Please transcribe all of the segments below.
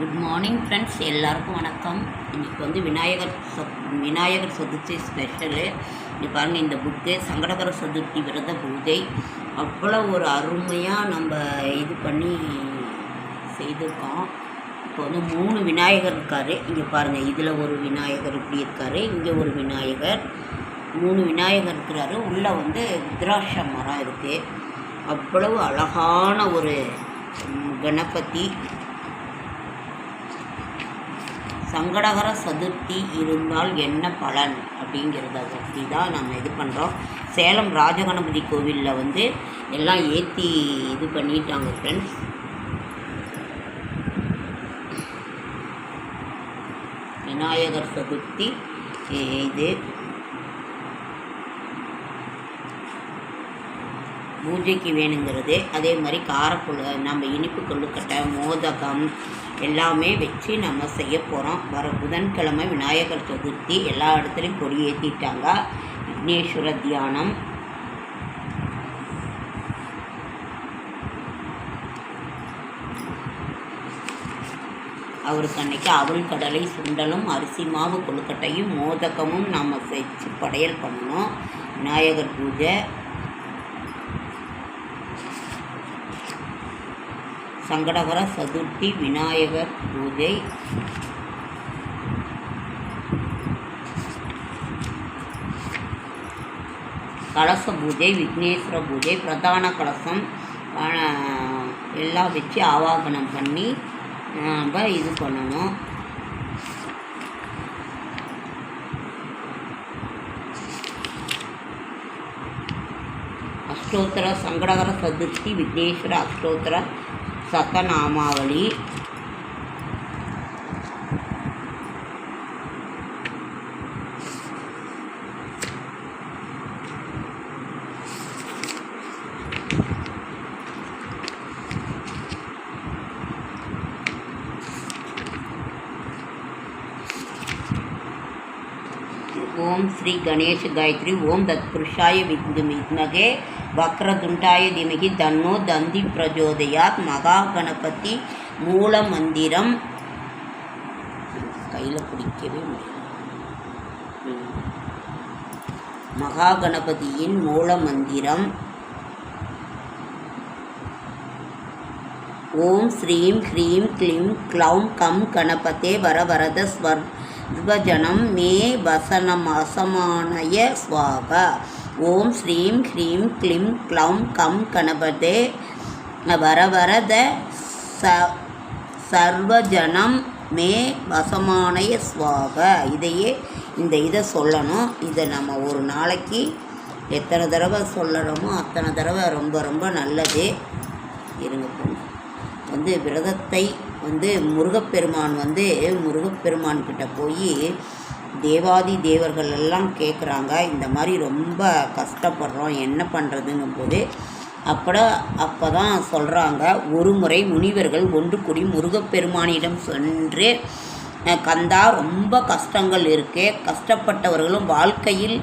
Good morning friends எல்லாருக்கும் வணக்கம். இன்றைக்கி வந்து விநாயகர் ச விநாயகர் சதுர்த்தி ஸ்பெஷலு இங்கே பாருங்கள் இந்த புக்கு சங்கடகர சதுர்த்தி விரத பூஜை. அவ்வளோ ஒரு அருமையாக நம்ம இது பண்ணி செய்திருக்கோம். இப்போ வந்து மூணு விநாயகர் இருக்கார். இங்கே பாருங்கள் இதில் ஒரு விநாயகர் இப்படி இருக்கார் இங்கே ஒரு விநாயகர். மூணு விநாயகர் இருக்கிறாரு. உள்ளே வந்து ருத்ராட்ச மரம் இருக்குது அவ்வளவு அழகான ஒரு கணபதி. சங்கடகர சதுர்த்தி இருந்தால் என்ன பலன்? அப்படிங்கிறத பற்றி தான் நம்ம இது பண்ணுறோம் சேலம் ராஜகணபதி கோவிலில் வந்து எல்லாம் ஏற்றி இது பண்ணிட்டாங்க ஃப்ரெண்ட்ஸ் விநாயகர் சதுர்த்தி இது. பூஜைக்கு வேணுங்கிறது. அதே மாதிரி காரக்குழு நம்ம இனிப்பு கொழுக்கட்டை மோதகம் எல்லாமே வச்சு நம்ம செய்ய போகிறோம் வர புதன்கிழமை விநாயகர் சதுர்த்தி எல்லா இடத்துலையும் கொடி ஏற்றிட்டாங்க விக்னேஸ்வர தியானம். அவருக்கு அன்றைக்கி அவள் கடலை சுண்டலும் அரிசி மாவு கொழுக்கட்டையும் மோதகமும் நம்ம செஞ்சு படையல் பண்ணணும். விநாயகர் பூஜை. சங்கடகர சதுர்த்தி விநாயகர் பூஜை. கலச பூஜை விக்னேஸ்வர பூஜை பிரதான கலசம் எல்லாம் வச்சு ஆவாகனம் பண்ணி நம்ம இது பண்ணணும். அஷ்டோத்தர சங்கடகர சதுர்த்தி விக்னேஸ்வர அஷ்டோத்தர சத்தநாமாவளி ஓம் ஸ்ரீ கணேஷ் காயத்ரி ஓம் தத் புருஷாய விந்து வித்மகே வக்ரதுண்டாய திமகி தன்னோ தந்தி பிரஜோதயாத் மகா கணபதி மூல மந்திரம் கையில் பிடிக்கவே மகா கணபதியின் மூல மந்திரம் ஓம் ஸ்ரீம் ஹ்ரீம் க்ளீம் க்ளௌம் கம் கணபதே வரவரத ஸ்வர் ஸ்வஜனம் மே வசனம் அசமானய ஸ்வாகா ஓம் ஸ்ரீம் ஹ்ரீம் க்ளிம் க்ளம் கம் கணபதே. வரவரத ச சர்வஜனம் மே வசமானய ஸ்வாக இதையே இந்த இதை சொல்லணும். இதை நம்ம ஒரு நாளைக்கு எத்தனை தடவை சொல்லணுமோ அத்தனை தடவை ரொம்ப ரொம்ப நல்லது. இருங்க வந்து விரதத்தை வந்து முருகப்பெருமான் வந்து முருகப்பெருமான் கிட்ட போய் தேவாதி தேவர்கள் எல்லாம் கேட்குறாங்க இந்த மாதிரி ரொம்ப கஷ்டப்படுறோம். என்ன பண்ணுறதுங்கும் போது அப்பட அப்போ தான் சொல்கிறாங்க ஒரு முறை முனிவர்கள் ஒன்று கூடி முருகப்பெருமானிடம் சென்று கந்தா ரொம்ப கஷ்டங்கள் இருக்கு. கஷ்டப்பட்டவர்களும் வாழ்க்கையில்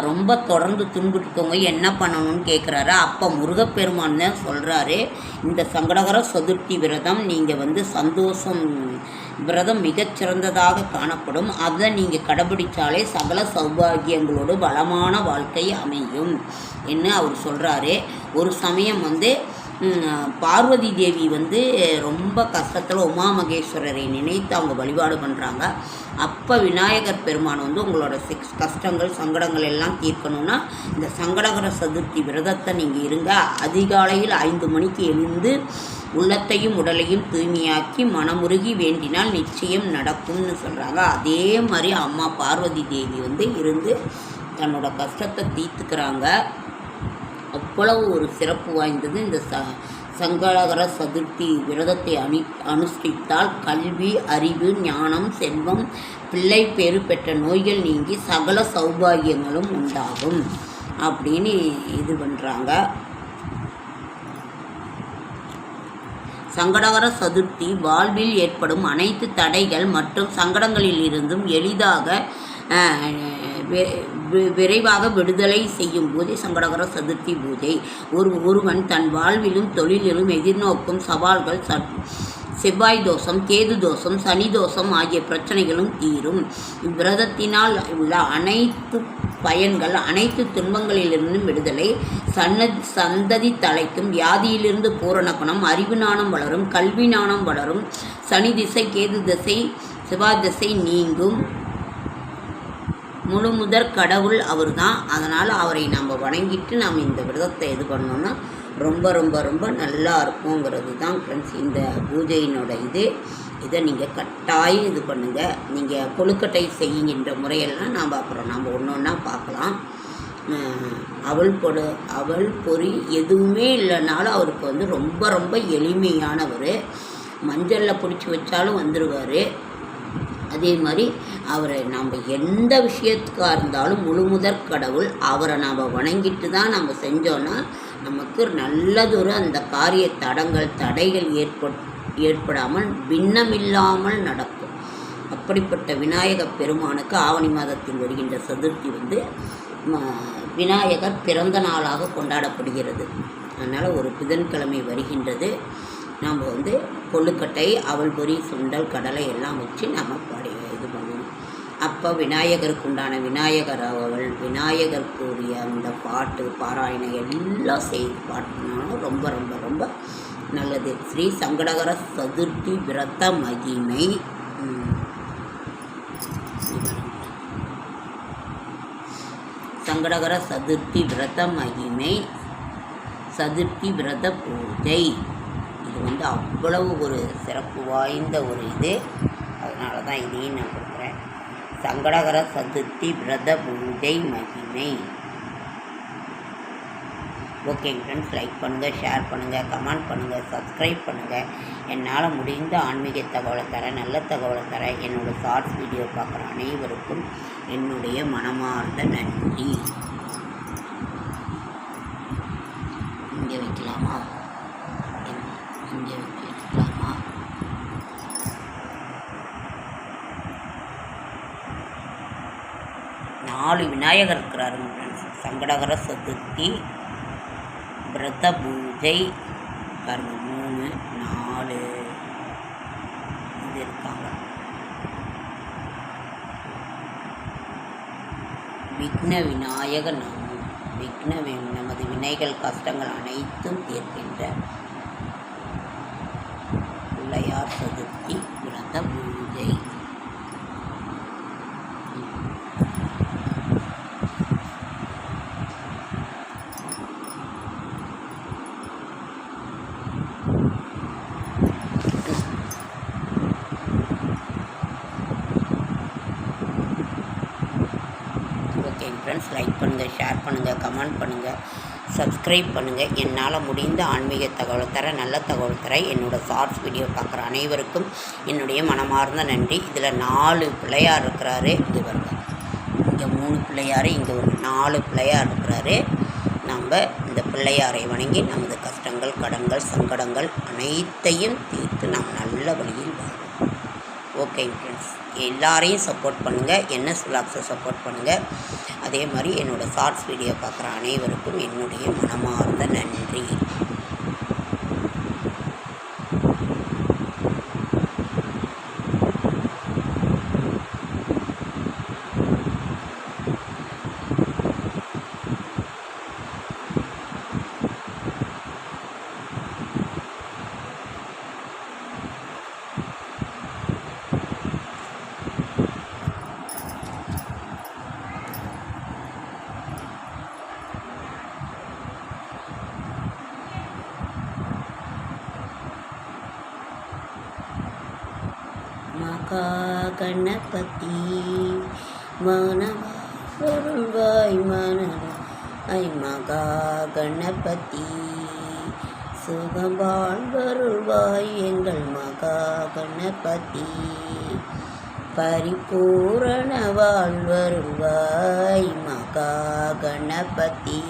ரொம்ப தொடர்ந்து துன்புறுத்தவங்க என்ன பண்ணணும்னு கேட்குறாரு அப்போ முருகப்பெருமான் தான் சொல்கிறாரு இந்த சங்கடகர சதுர்த்தி விரதம் நீங்கள் வந்து சந்தோஷம் விரதம் மிகச்சிறந்ததாக காணப்படும். அதை நீங்கள் கடைபிடித்தாலே சகல சௌபாகியங்களோடு வளமான வாழ்க்கை அமையும். என்று அவர் சொல்கிறாரு ஒரு சமயம் வந்து பார்வதி தேவி வந்து ரொம்ப கஷ்டத்தில் உமா மகேஸ்வரரை நினைத்து அவங்க வழிபாடு பண்ணுறாங்க அப்போ விநாயகர் பெருமான் வந்து உங்களோட சிக்ஸ் கஷ்டங்கள் சங்கடங்கள் எல்லாம் தீர்க்கணும்னா இந்த சங்கடகர சதுர்த்தி விரதத்தை நீங்கள் இருங்க. அதிகாலையில் ஐந்து மணிக்கு எழுந்து உள்ளத்தையும் உடலையும் தூய்மையாக்கி மனமுருகி வேண்டினால் நிச்சயம் நடக்கும்னு சொல்கிறாங்க அதே மாதிரி அம்மா பார்வதி தேவி வந்து இருந்து தன்னோட கஷ்டத்தை தீர்த்துக்கிறாங்க. அவ்வளவு ஒரு சிறப்பு வாய்ந்தது. இந்த ச சங்கடகர சதுர்த்தி விரதத்தை அணி அனுஷ்டித்தால் கல்வி அறிவு ஞானம் செல்வம் பிள்ளை பேறு பெற்ற நோய்கள் நீங்கி சகல சௌபாகியங்களும் உண்டாகும். அப்படின்னு இது பண்ணுறாங்க சங்கடகர சதுர்த்தி வாழ்வில் ஏற்படும் அனைத்து தடைகள் மற்றும் சங்கடங்களில் இருந்தும் எளிதாக விரைவாக விடுதலை செய்யும் பூஜை சங்கடகர சதுர்த்தி பூஜை ஒரு ஒருவன் தன் வாழ்விலும் தொழிலிலும் எதிர்நோக்கும் சவால்கள் சற் செவ்வாய் தோஷம் கேது தோஷம் சனி தோஷம் ஆகிய பிரச்சனைகளும் தீரும். இவ்விரதத்தினால் உள்ள அனைத்து பயன்கள் அனைத்து துன்பங்களிலிருந்தும் விடுதலை. சன்ன சந்ததி தலைக்கும் வியாதியிலிருந்து பூரண குணம் அறிவு நாணம் வளரும் கல்வி நாணம் வளரும். சனி திசை கேது திசை செவ்வாய் திசை நீங்கும். முழு முதற் கடவுள் அவர் தான் அதனால் அவரை நம்ம வணங்கிட்டு நம்ம இந்த விரதத்தை இது பண்ணோன்னா ரொம்ப ரொம்ப ரொம்ப நல்லா இருக்குங்கிறது தான் ஃப்ரெண்ட்ஸ் இந்த பூஜையினோட இது. இதை நீங்கள் கட்டாயம் இது பண்ணுங்கள் நீங்கள் கொழுக்கட்டை செய்யுங்கின்ற முறையெல்லாம் நாம் அப்புறம் நம்ம ஒன்று ஒன்றா பார்க்கலாம். அவள் பொடு அவள் பொறி எதுவுமே இல்லைனாலும் அவருக்கு வந்து ரொம்ப ரொம்ப எளிமையானவர். மஞ்சளில் பிடிச்சி வச்சாலும் வந்துடுவார் அதே மாதிரி அவரை நம்ம எந்த விஷயத்துக்காக இருந்தாலும் முழு முதற் கடவுள் அவரை நாம் வணங்கிட்டு தான் நம்ம செஞ்சோன்னா நமக்கு நல்லதொரு அந்த காரிய தடங்கள் தடைகள் ஏற்பட் ஏற்படாமல் பின்னமில்லாமல் நடக்கும். அப்படிப்பட்ட விநாயக பெருமானுக்கு ஆவணி மாதத்தில் வருகின்ற சதுர்த்தி வந்து ம- விநாயகர் பிறந்த நாளாக கொண்டாடப்படுகிறது. அதனால் ஒரு புதன்கிழமை வருகின்றது. நாம் வந்து கொழுக்கட்டை அவல் பொறி சுண்டல் கடலை எல்லாம் வச்சு நம்ம அப்போ விநாயகருக்கு உண்டான விநாயகர் அவள் விநாயகருக்குரிய அந்த பாட்டு பாராயணம் எல்லாம் செய்து பாட்டினாலும் ரொம்ப ரொம்ப ரொம்ப நல்லது. ஸ்ரீ சங்கடகர சதுர்த்தி விரத மகிமை. சங்கடகர சதுர்த்தி விரத மகிமை சதுர்த்தி விரத பூஜை. இது வந்து அவ்வளவு ஒரு சிறப்பு வாய்ந்த ஒரு இது. அதனால தான் இதையும் நான் கொடுக்குறேன். சங்கடகர சதுர்த்தி விரத பூஜை மகிமை. ஓகேங்க ஃப்ரெண்ட்ஸ் லைக் பண்ணுங்கள் ஷேர் பண்ணுங்கள் கமெண்ட் பண்ணுங்கள் சப்ஸ்கிரைப் பண்ணுங்கள் என்னால் முடிந்த ஆன்மீக தகவலை தர நல்ல தகவலை தர என்னோட ஷார்ட்ஸ் வீடியோ பார்க்குற அனைவருக்கும் என்னுடைய மனமார்ந்த நன்றி இங்கே வைக்கலாமா இங்கே வைக்கலாமா நாலு விநாயகர் இருக்கிறாருங்க ஃப்ரெண்ட்ஸ் சங்கடகர சதுர்த்தி விரத பூஜை பாருங்க மூணு நாலு. இது இருக்காங்க விக்ன விநாயக நாமம். விக்ன வி- நமது வினைகள் கஷ்டங்கள் அனைத்தும் தீர்க்கின்ற பிள்ளையார் சதுர்த்தி விரத பூஜை. ஃப்ரெண்ட்ஸ் லைக் பண்ணுங்கள் ஷேர் பண்ணுங்கள் கமெண்ட் பண்ணுங்கள் சப்ஸ்கிரைப் பண்ணுங்கள் என்னால் முடிந்த ஆன்மீக தகவல் தர நல்ல தகவல் தர என்னோட ஷார்ட்ஸ் வீடியோ பார்க்குற அனைவருக்கும் என்னுடைய மனமார்ந்த நன்றி. இதில் நாலு பிள்ளையார் இருக்கிறாரு. இது வருங்க இங்கே மூணு பிள்ளையார் இங்கே ஒரு நாலு பிள்ளையார் இருக்கிறாரு. நம்ம இந்த பிள்ளையாரை வணங்கி நமது கஷ்டங்கள் கடன்கள் சங்கடங்கள் அனைத்தையும் தீர்த்து நாம் நல்ல வழியில் வாழும் ஓகே ஃப்ரெண்ட்ஸ் எல்லாரையும் சப்போர்ட் பண்ணுங்கள் என்எஸ் விளாக்ஸை சப்போர்ட் பண்ணுங்கள் அதே மாதிரி என்னோடய ஷார்ட்ஸ் வீடியோ பார்க்குற அனைவருக்கும் என்னுடைய மனமார்ந்த நன்றி மகா கணபதி மனவாய் மனவாய் மகா கணபதி. சுகம் வாழ்வருள்வாய் எங்கள் மகா கணபதி. பரிபூரண வாழ்வருள்வாய் மகா கணபதி.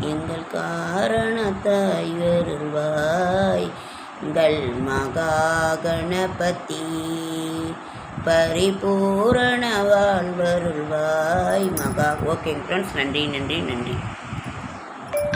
எங்கள் காரணத்தாய் வருள்வாய் எங்கள் மகா கணபதி. பரிபூரண வாழ்வருள்வாய் மகா. ஓகேங்க ஃப்ரெண்ட்ஸ் நன்றி நன்றி நன்றி.